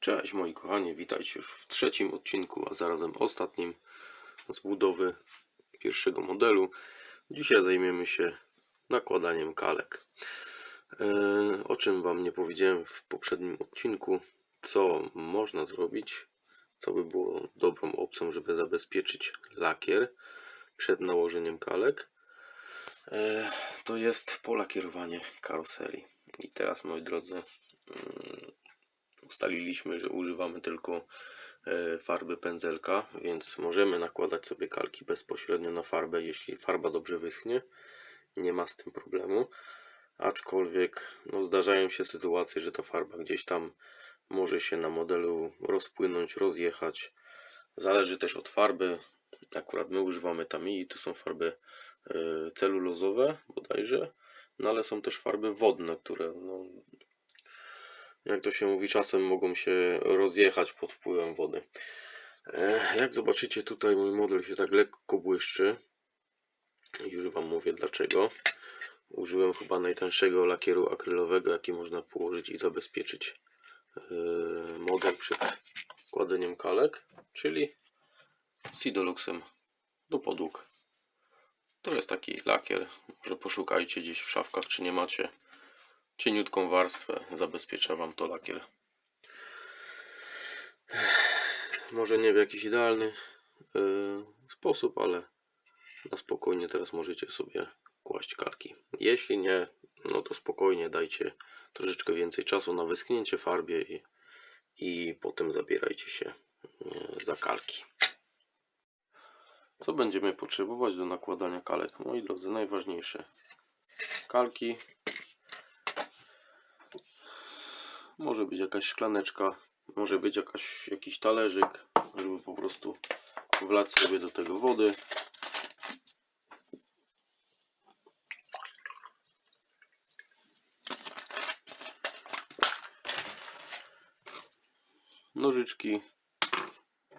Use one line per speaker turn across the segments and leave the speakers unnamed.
Cześć moi kochani, witajcie już w trzecim odcinku, a zarazem ostatnim z budowy pierwszego modelu. Dzisiaj zajmiemy się nakładaniem kalek. E, O czym Wam nie powiedziałem w poprzednim odcinku, co można zrobić, co by było dobrą opcją, żeby zabezpieczyć lakier przed nałożeniem kalek. E, To jest polakierowanie karoseli. I teraz moi drodzy, mm, ustaliliśmy, że używamy tylko e, farby pędzelka, więc możemy nakładać sobie kalki bezpośrednio na farbę, jeśli farba dobrze wyschnie. Nie ma z tym problemu. Aczkolwiek no, zdarzają się sytuacje, że ta farba gdzieś tam może się na modelu rozpłynąć, rozjechać. Zależy też od farby. Akurat my używamy Tamiyi, to są farby e, celulozowe bodajże, no ale są też farby wodne, które no, jak to się mówi, czasem mogą się rozjechać pod wpływem wody. E, Jak zobaczycie, tutaj mój model się tak lekko błyszczy. Już Wam mówię dlaczego. Użyłem chyba najtańszego lakieru akrylowego, jaki można położyć i zabezpieczyć e, model przed kładzeniem kalek, czyli Sidoluxem do podłóg. To jest taki lakier. Może poszukajcie gdzieś w szafkach, czy nie macie cieniutką warstwę, zabezpiecza Wam to lakier. Może nie w jakiś idealny e, sposób, ale na spokojnie teraz możecie sobie kłaść kalki. Jeśli nie, no to spokojnie dajcie troszeczkę więcej czasu na wyschnięcie farbie i, i potem zabierajcie się e, za kalki. Co będziemy potrzebować do nakładania kalek? Moi drodzy, najważniejsze kalki, Może być jakaś szklaneczka, może być jakaś, jakiś talerzyk, żeby po prostu wlać sobie do tego wody. Nożyczki,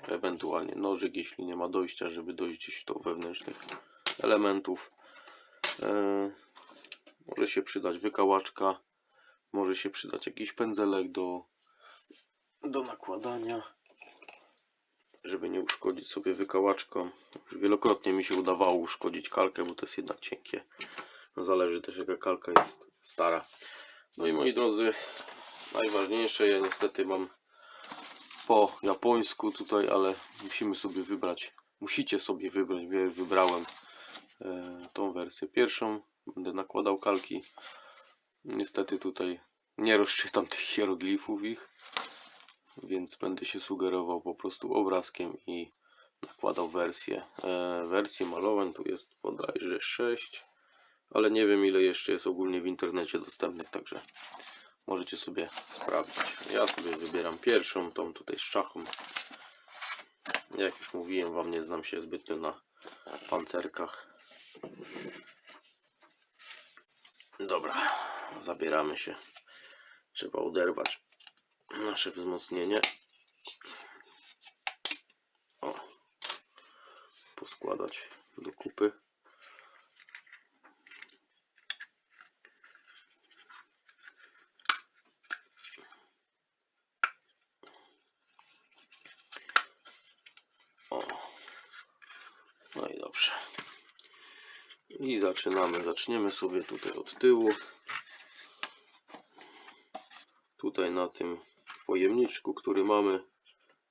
ewentualnie nożyk, jeśli nie ma dojścia, żeby dojść gdzieś do wewnętrznych elementów. E, może się przydać wykałaczka może się przydać jakiś pędzelek do, do nakładania, żeby nie uszkodzić sobie wykałaczką. Już wielokrotnie mi się udawało uszkodzić kalkę, bo to jest jednak cienkie. Zależy też jaka kalka jest stara. No i moi drodzy, najważniejsze, ja niestety mam po japońsku tutaj, ale musimy sobie wybrać, musicie sobie wybrać, ja wybrałem e, tą wersję pierwszą, będę nakładał kalki Niestety tutaj nie rozczytam tych hieroglifów ich, więc będę się sugerował po prostu obrazkiem i nakładał wersję. E, wersji malowań tu jest bodajże 6, ale nie wiem ile jeszcze jest ogólnie w internecie dostępnych, także możecie sobie sprawdzić. Ja sobie wybieram pierwszą, tą tutaj z czachą. Jak już mówiłem wam, nie znam się zbytnio na pancerkach. Dobra, zabieramy się. Trzeba oderwać nasze wzmocnienie. O, poskładać do kupy. O, no i dobrze. I zaczynamy. Zaczniemy sobie tutaj od tyłu. Tutaj na tym pojemniczku, który mamy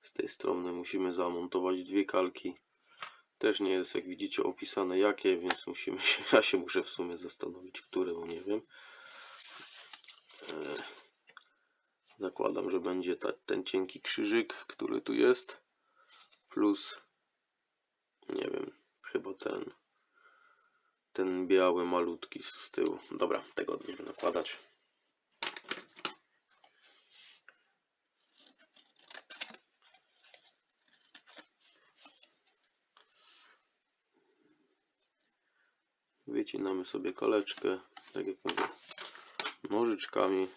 z tej strony musimy zamontować dwie kalki. Też nie jest jak widzicie opisane jakie, więc musimy się, ja się muszę w sumie zastanowić, które, bo nie wiem. E, Zakładam, że będzie ta, ten cienki krzyżyk, który tu jest, plus nie wiem, chyba ten ten biały malutki z tyłu. Dobra, tego będziemy nakładać. Wycinamy sobie koleczkę, tak jak mówię, nożyczkami,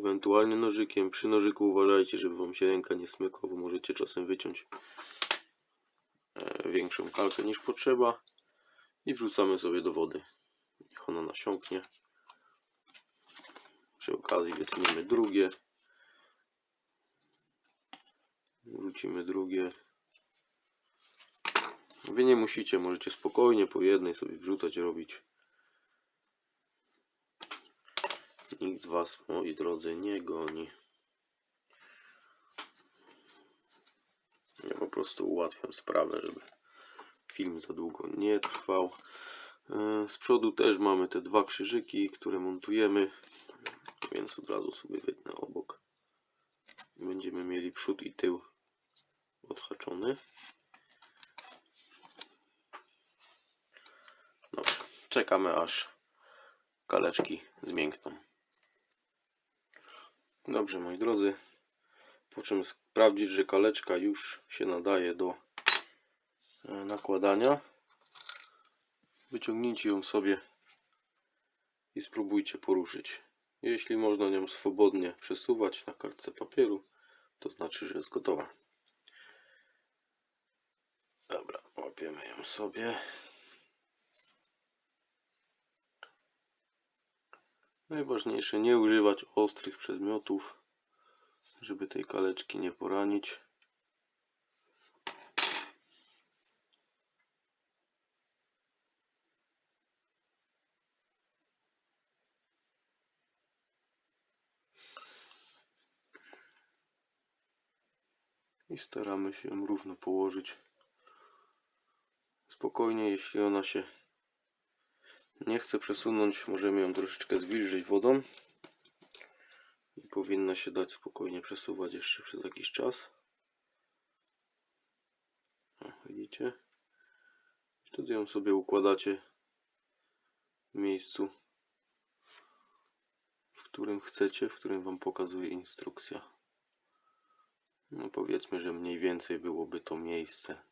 ewentualnie nożykiem. Przy nożyku uważajcie, żeby wam się ręka nie smykła, bo możecie czasem wyciąć e, większą kalkę niż potrzeba i wrzucamy sobie do wody. Niech ona nasiąknie. Przy okazji wytniemy drugie. Wrócimy drugie. Wy nie musicie, możecie spokojnie po jednej sobie wrzucać, robić. Nikt was, moi drodzy, nie goni. Ja po prostu ułatwiam sprawę, żeby film za długo nie trwał. E, Z przodu też mamy te dwa krzyżyki, które montujemy, więc od razu sobie wytnę obok. Będziemy mieli przód i tył odhaczony. Dobrze, czekamy aż kaleczki zmiękną. Dobrze, moi drodzy, po czym sprawdzić, że kaleczka już się nadaje do nakładania. Wyciągnijcie ją sobie i spróbujcie poruszyć. Jeśli można nią swobodnie przesuwać na kartce papieru, to znaczy, że jest gotowa. Dobra, łapiemy ją sobie. Najważniejsze nie używać ostrych przedmiotów, żeby tej kaleczki nie poranić. I staramy się ją równo położyć. Spokojnie, jeśli ona się nie chce przesunąć, możemy ją troszeczkę zwilżyć wodą. I powinna się dać spokojnie przesuwać jeszcze przez jakiś czas. O, widzicie? Wtedy ją sobie układacie w miejscu, w którym chcecie, w którym Wam pokazuje instrukcja. No powiedzmy, że mniej więcej byłoby to miejsce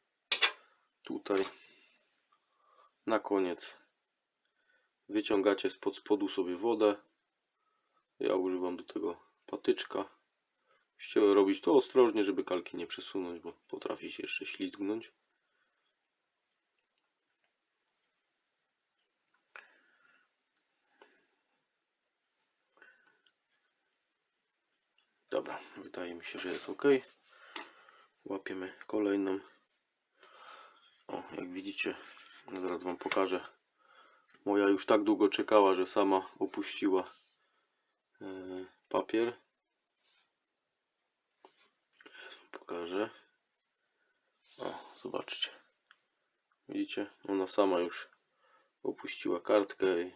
tutaj. Na koniec wyciągacie spod spodu sobie wodę. Ja używam do tego patyczka. Musicie robić to ostrożnie, żeby kalki nie przesunąć, bo potrafi się jeszcze ślizgnąć. Dobra, wydaje mi się, że jest ok. Łapiemy kolejną. O, jak widzicie, zaraz Wam pokażę. Moja już tak długo czekała, że sama opuściła e, papier. Teraz Wam pokażę. O, zobaczcie. Widzicie? Ona sama już opuściła kartkę i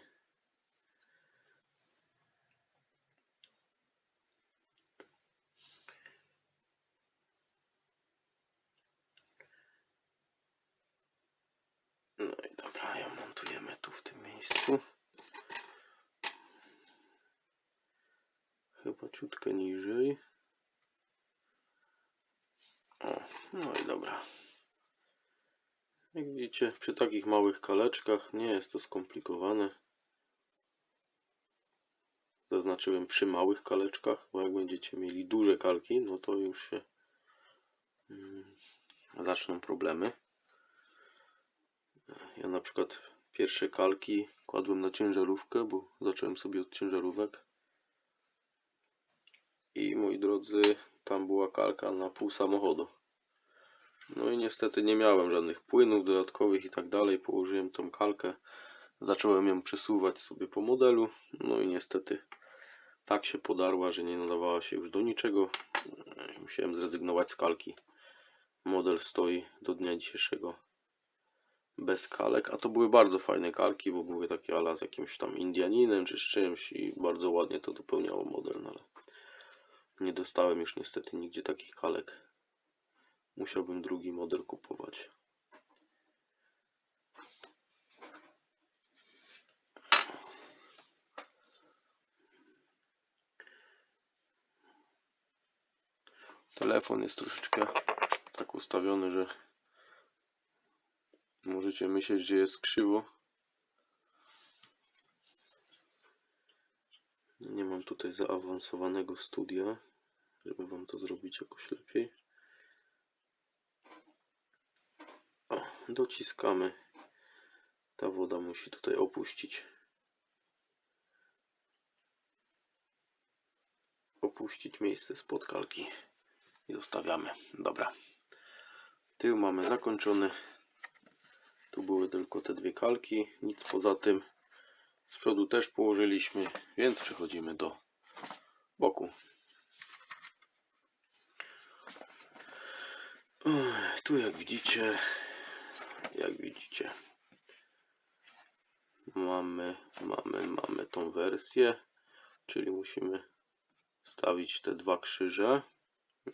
No i dobra, ją montujemy tu w tym miejscu. Chyba ciutkę niżej. O, no i dobra. Jak widzicie, przy takich małych kaleczkach nie jest to skomplikowane. Zaznaczyłem przy małych kaleczkach, bo jak będziecie mieli duże kalki, no to już się mm, zaczną problemy. Ja na przykład pierwsze kalki kładłem na ciężarówkę, bo zacząłem sobie od ciężarówek. I moi drodzy, tam była kalka na pół samochodu. No i niestety nie miałem żadnych płynów dodatkowych i tak dalej. Położyłem tą kalkę, zacząłem ją przesuwać sobie po modelu. No i niestety tak się podarła, że nie nadawała się już do niczego. Musiałem zrezygnować z kalki. Model stoi do dnia dzisiejszego bez kalek, a to były bardzo fajne kalki, bo były takie ala z jakimś tam Indianinem czy z czymś i bardzo ładnie to dopełniało model, no ale nie dostałem już niestety nigdzie takich kalek. Musiałbym drugi model kupować. Telefon jest troszeczkę tak ustawiony, że Możecie myśleć, że jest krzywo. Nie mam tutaj zaawansowanego studia, żeby Wam to zrobić jakoś lepiej. O, dociskamy. Ta woda musi tutaj opuścić. Opuścić miejsce spod kalki. i zostawiamy. Dobra. Tył mamy zakończony. Tu były tylko te dwie kalki, nic poza tym. Z przodu też położyliśmy, więc przechodzimy do boku. Tu jak widzicie, jak widzicie, mamy, mamy, mamy tą wersję, czyli musimy stawić te dwa krzyże.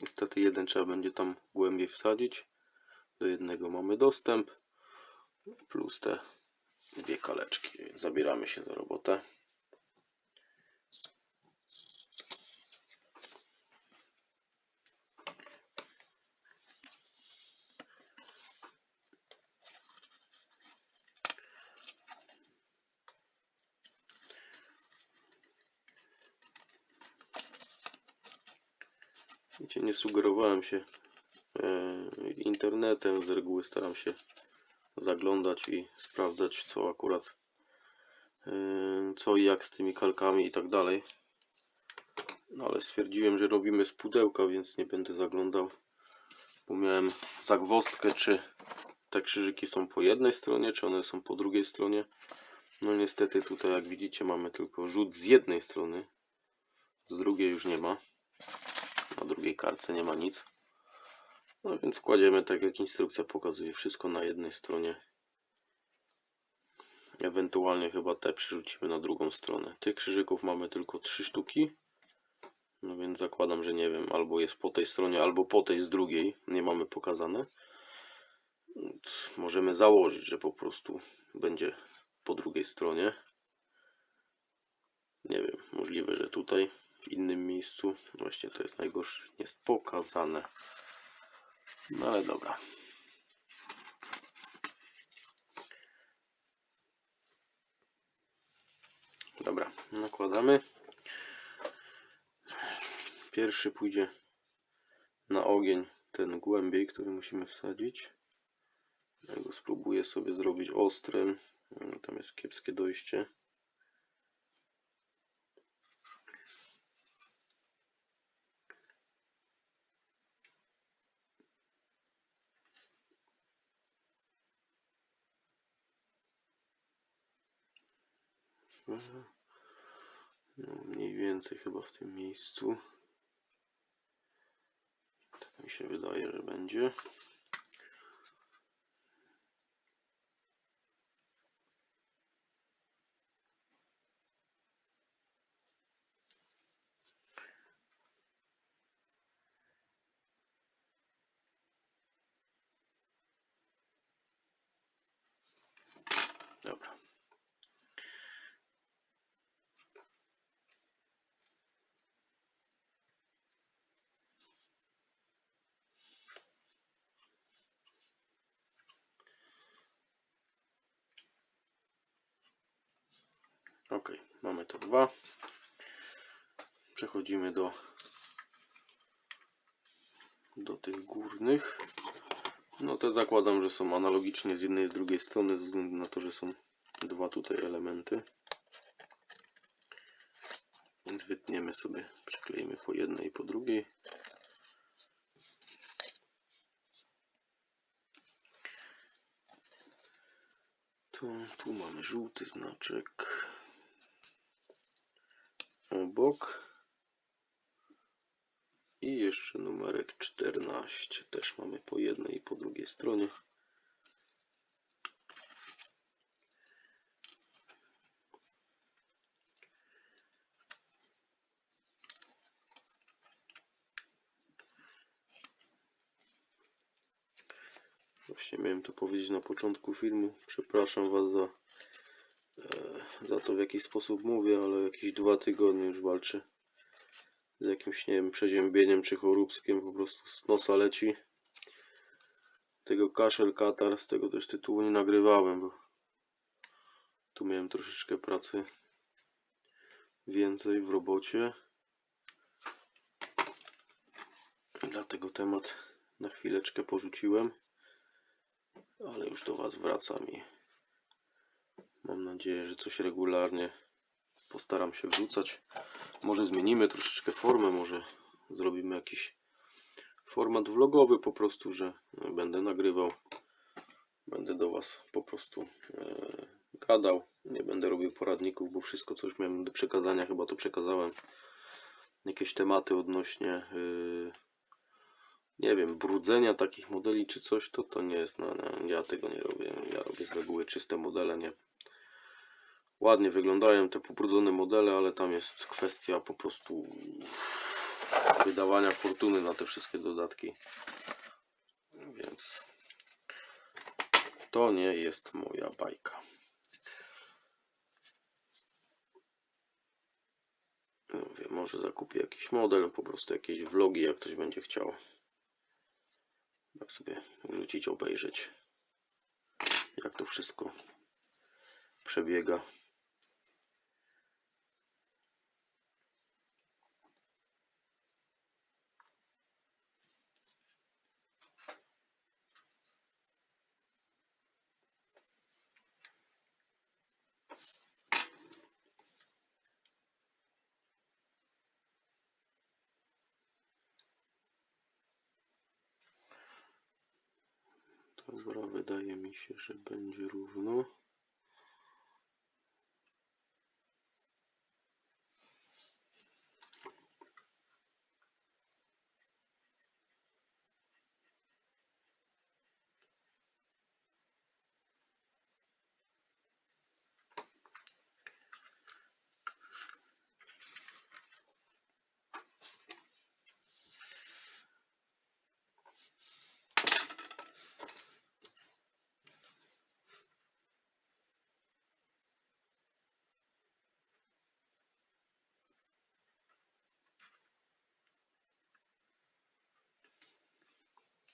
Niestety jeden trzeba będzie tam głębiej wsadzić. Do jednego mamy dostęp, plus te dwie kaleczki. Zabieramy się za robotę. Nie sugerowałem się e, internetem, z reguły staram się zaglądać i sprawdzać co akurat e, co i jak z tymi kalkami i tak dalej. No ale stwierdziłem, że robimy z pudełka, więc nie będę zaglądał. Bo miałem zagwozdkę, czy te krzyżyki są po jednej stronie, czy one są po drugiej stronie. No niestety tutaj jak widzicie mamy tylko rzut z jednej strony. Z drugiej już nie ma. Na drugiej kartce nie ma nic. No więc kładziemy tak jak instrukcja pokazuje, wszystko na jednej stronie. Ewentualnie chyba te przerzucimy na drugą stronę. Tych krzyżyków mamy tylko trzy sztuki. No więc zakładam, że nie wiem, albo jest po tej stronie, albo po tej z drugiej. Nie mamy pokazane. Możemy założyć, że po prostu będzie po drugiej stronie. Nie wiem, możliwe, że tutaj w innym miejscu. Właśnie to jest najgorsze, jest pokazane. No ale dobra. Dobra, nakładamy. Pierwszy pójdzie na ogień ten głębiej, który musimy wsadzić. Ja go spróbuję sobie zrobić ostrym. Tam jest kiepskie dojście. No, mniej więcej chyba w tym miejscu. Tak mi się wydaje, że będzie. Dobra. Ok, mamy to dwa. Przechodzimy do do tych górnych. No te zakładam, że są analogicznie z jednej i z drugiej strony, ze względu na to, że są dwa tutaj elementy. Więc wytniemy sobie, przykleimy po jednej i po drugiej. Tu, tu mamy żółty znaczek obok. I jeszcze numerek 14. Też mamy po jednej i po drugiej stronie. Właśnie miałem to powiedzieć na początku filmu. Przepraszam Was za, za to w jaki sposób mówię, ale jakieś dwa tygodnie już walczę z jakimś, nie wiem, przeziębieniem czy choróbskiem, po prostu z nosa leci. Tego kaszel, katar, z tego też tytułu nie nagrywałem, bo tu miałem troszeczkę pracy więcej w robocie. Dlatego temat na chwileczkę porzuciłem, ale już do Was wracam i mam nadzieję, że coś regularnie postaram się wrzucać. Może zmienimy troszeczkę formę, może zrobimy jakiś format vlogowy po prostu, że będę nagrywał. Będę do Was po prostu e, gadał. Nie będę robił poradników, bo wszystko co już miałem do przekazania chyba to przekazałem. Jakieś tematy odnośnie e, nie wiem, brudzenia takich modeli czy coś, to to nie jest, no, no, ja tego nie robię. Ja robię z reguły czyste modele, nie. Ładnie wyglądają te pobrudzone modele, ale tam jest kwestia po prostu wydawania fortuny na te wszystkie dodatki. Więc to nie jest moja bajka. Mówię, może zakupię jakiś model, po prostu jakieś vlogi, jak ktoś będzie chciał. Tak sobie wrzucić, obejrzeć, jak to wszystko przebiega. Dobra, wydaje mi się, że będzie równo.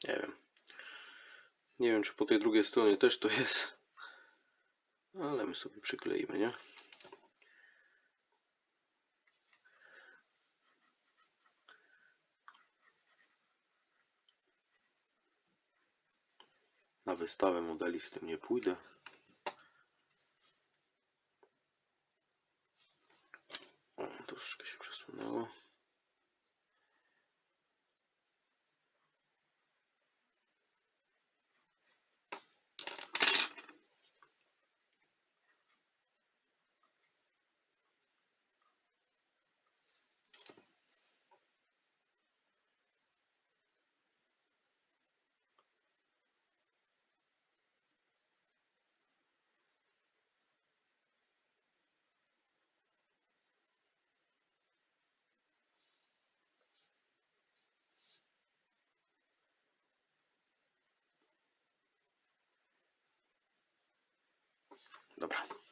Nie wiem. Nie wiem, czy po tej drugiej stronie też to jest. Ale my sobie przykleimy, nie? Na wystawę modeli z tym nie pójdę. Dobra.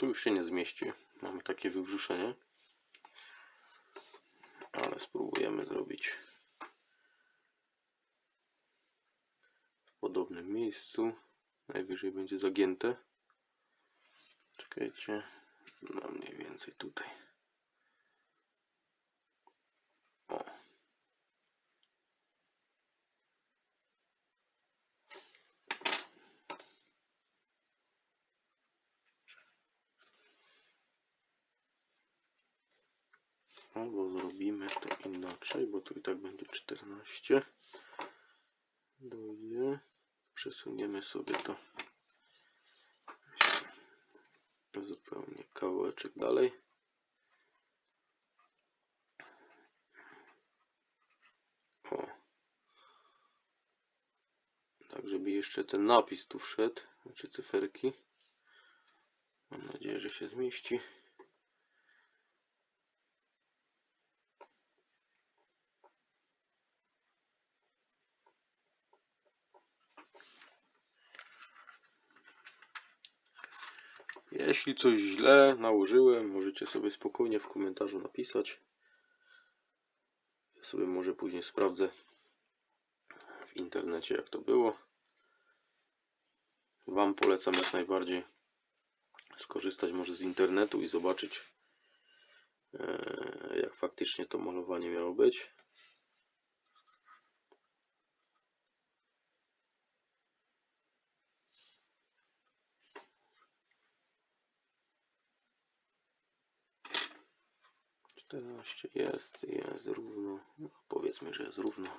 Tu już się nie zmieści. Mamy takie wybrzuszenie. Ale spróbujemy zrobić w podobnym miejscu. Najwyżej będzie zagięte. Czekajcie. No mniej więcej tutaj. O. Albo zrobimy to inaczej, bo tu i tak będzie 14. Dojdzie. Przesuniemy sobie to zupełnie kawałeczek dalej. O. Tak, żeby jeszcze ten napis tu wszedł, znaczy cyferki. Mam nadzieję, że się zmieści. Jeśli coś źle nałożyłem, możecie sobie spokojnie w komentarzu napisać. Ja sobie może później sprawdzę w internecie jak to było. Wam polecam jak najbardziej skorzystać może z internetu i zobaczyć e, jak faktycznie to malowanie miało być. Czternaście jest, jest równo. No, powiedzmy, że jest równo.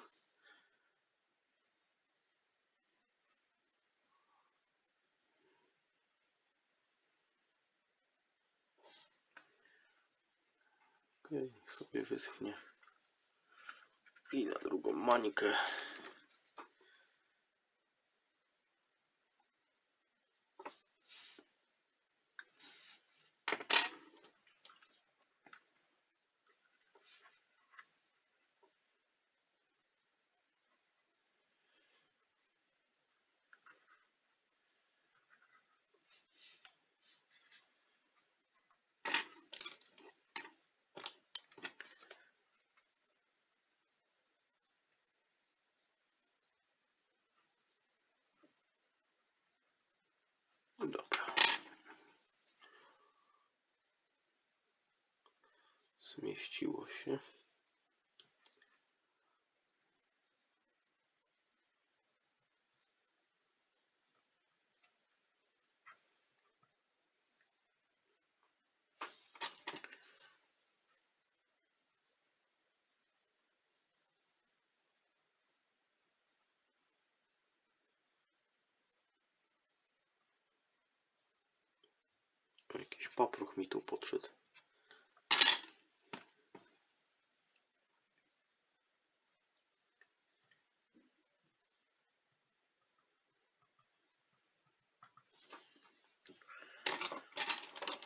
Okej, niech sobie wyschnie. I na drugą mańkę. Dobra. Zmieściło się. Jakiś mi tu podszedł.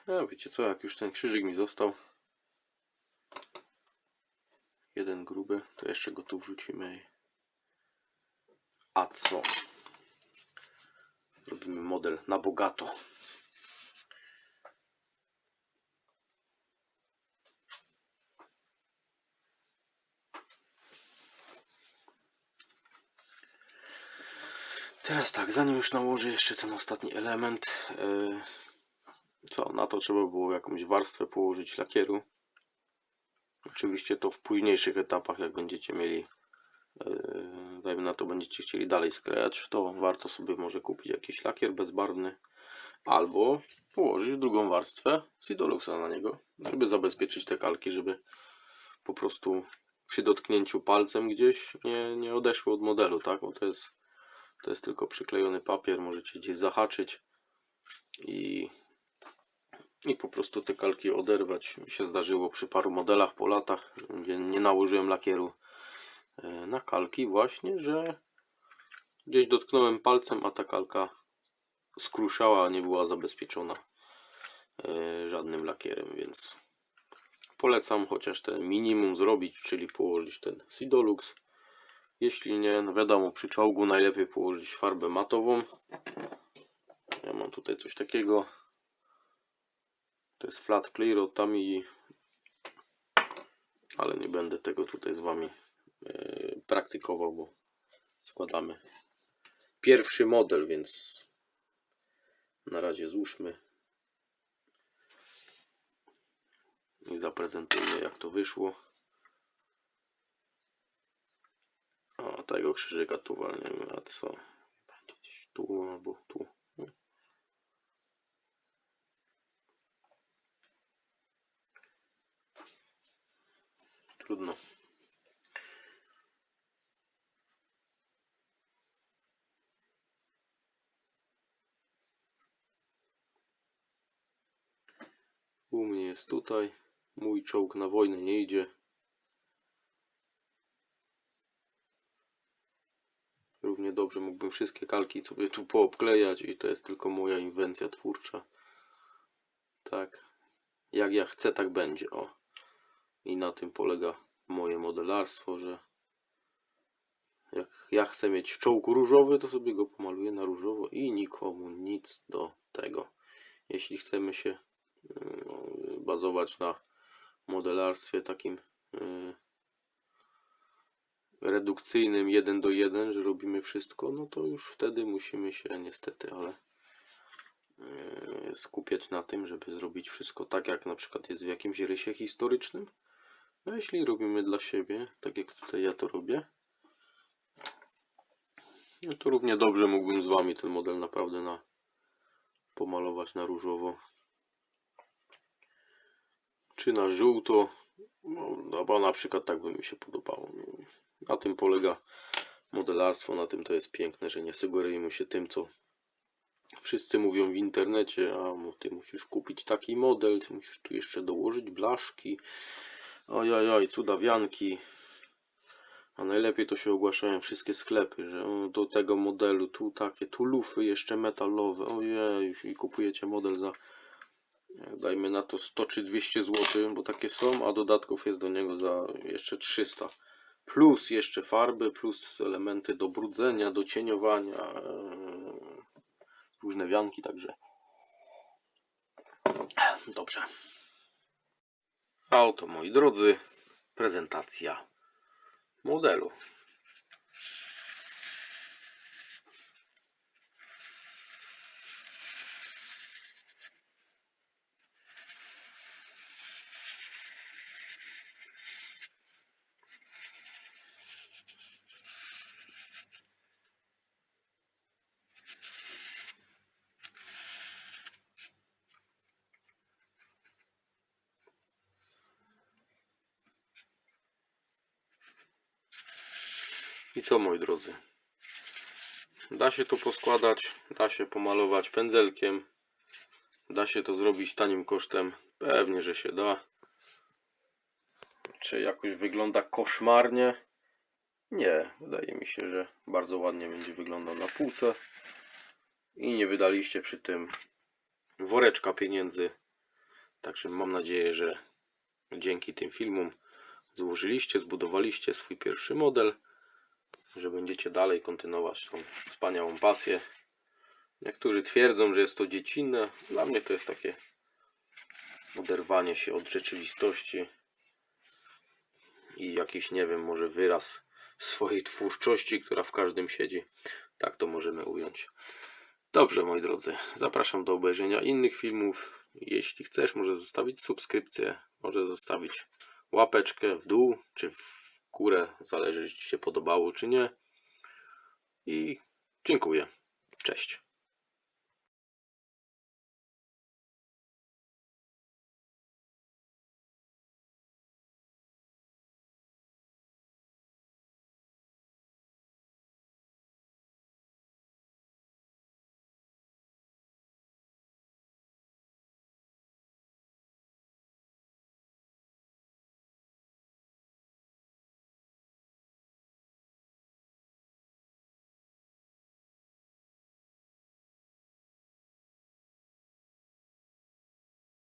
No wiecie co, jak już ten krzyżyk mi został jeden gruby, to jeszcze go tu wrzucimy. A co? Robimy model na bogato. Teraz tak, zanim już nałożę jeszcze ten ostatni element, yy, co, na to trzeba było jakąś warstwę położyć lakieru. Oczywiście to w późniejszych etapach, jak będziecie mieli, yy, dajmy na to, będziecie chcieli dalej sklejać, to warto sobie może kupić jakiś lakier bezbarwny albo położyć drugą warstwę Sidoluxa na niego, żeby zabezpieczyć te kalki, żeby po prostu przy dotknięciu palcem gdzieś nie, nie odeszły od modelu, tak? Bo to jest to jest tylko przyklejony papier, możecie gdzieś zahaczyć i, i po prostu te kalki oderwać. Mi się zdarzyło przy paru modelach po latach, gdzie nie nałożyłem lakieru e, na kalki właśnie, że gdzieś dotknąłem palcem, a ta kalka skruszała, nie była zabezpieczona e, żadnym lakierem, więc polecam chociaż ten minimum zrobić, czyli położyć ten Sidolux jeśli nie, no wiadomo, przy czołgu najlepiej położyć farbę matową. Ja mam tutaj coś takiego. To jest flat clear od Tamiyi. Ale nie będę tego tutaj z Wami e, praktykował, bo składamy pierwszy model, więc na razie złóżmy i zaprezentujmy jak to wyszło. O, tego krzyżyka tu walniemy, a co? Tu albo tu. Trudno. U mnie jest tutaj. Mój czołg na wojnę nie idzie. Równie dobrze mógłbym wszystkie kalki sobie tu poobklejać i to jest tylko moja inwencja twórcza. Tak. Jak ja chcę, tak będzie. O. I na tym polega moje modelarstwo, że jak ja chcę mieć czołg różowy, to sobie go pomaluję na różowo i nikomu nic do tego. jeśli chcemy się no, bazować na modelarstwie takim y, redukcyjnym 1 do 1, że robimy wszystko, no to już wtedy musimy się niestety, ale y, skupiać na tym, żeby zrobić wszystko tak, jak na przykład jest w jakimś rysie historycznym. A jeśli robimy dla siebie, tak jak tutaj ja to robię, no to równie dobrze mógłbym z Wami ten model naprawdę na pomalować na różowo. Czy na żółto. No, no bo na przykład tak by mi się podobało. Na tym polega modelarstwo, na tym to jest piękne, że nie sugerujemy się tym, co wszyscy mówią w internecie, a ty musisz kupić taki model, ty musisz tu jeszcze dołożyć blaszki, ojajaj, cudawianki. A najlepiej to się ogłaszają wszystkie sklepy, że do tego modelu tu takie, tu lufy jeszcze metalowe, ojej, i kupujecie model za dajmy na to 100 czy 200 zł, bo takie są, a dodatków jest do niego za jeszcze 300. Plus jeszcze farby, plus elementy do brudzenia, do cieniowania, eee, różne wianki, także dobrze. A oto moi drodzy, prezentacja modelu. I co moi drodzy? Da się to poskładać, da się pomalować pędzelkiem, da się to zrobić tanim kosztem. Pewnie, że się da. Czy jakoś wygląda koszmarnie? Nie, wydaje mi się, że bardzo ładnie będzie wyglądał na półce. I nie wydaliście przy tym woreczka pieniędzy. Także mam nadzieję, że dzięki tym filmom złożyliście, zbudowaliście swój pierwszy model że będziecie dalej kontynuować tą wspaniałą pasję. Niektórzy twierdzą, że jest to dziecinne. Dla mnie to jest takie oderwanie się od rzeczywistości i jakiś, nie wiem, może wyraz swojej twórczości, która w każdym siedzi. Tak to możemy ująć. Dobrze, moi drodzy, zapraszam do obejrzenia innych filmów. Jeśli chcesz, może zostawić subskrypcję, może zostawić łapeczkę w dół czy w górę, zależy czy Ci się podobało czy nie. I dziękuję. Cześć.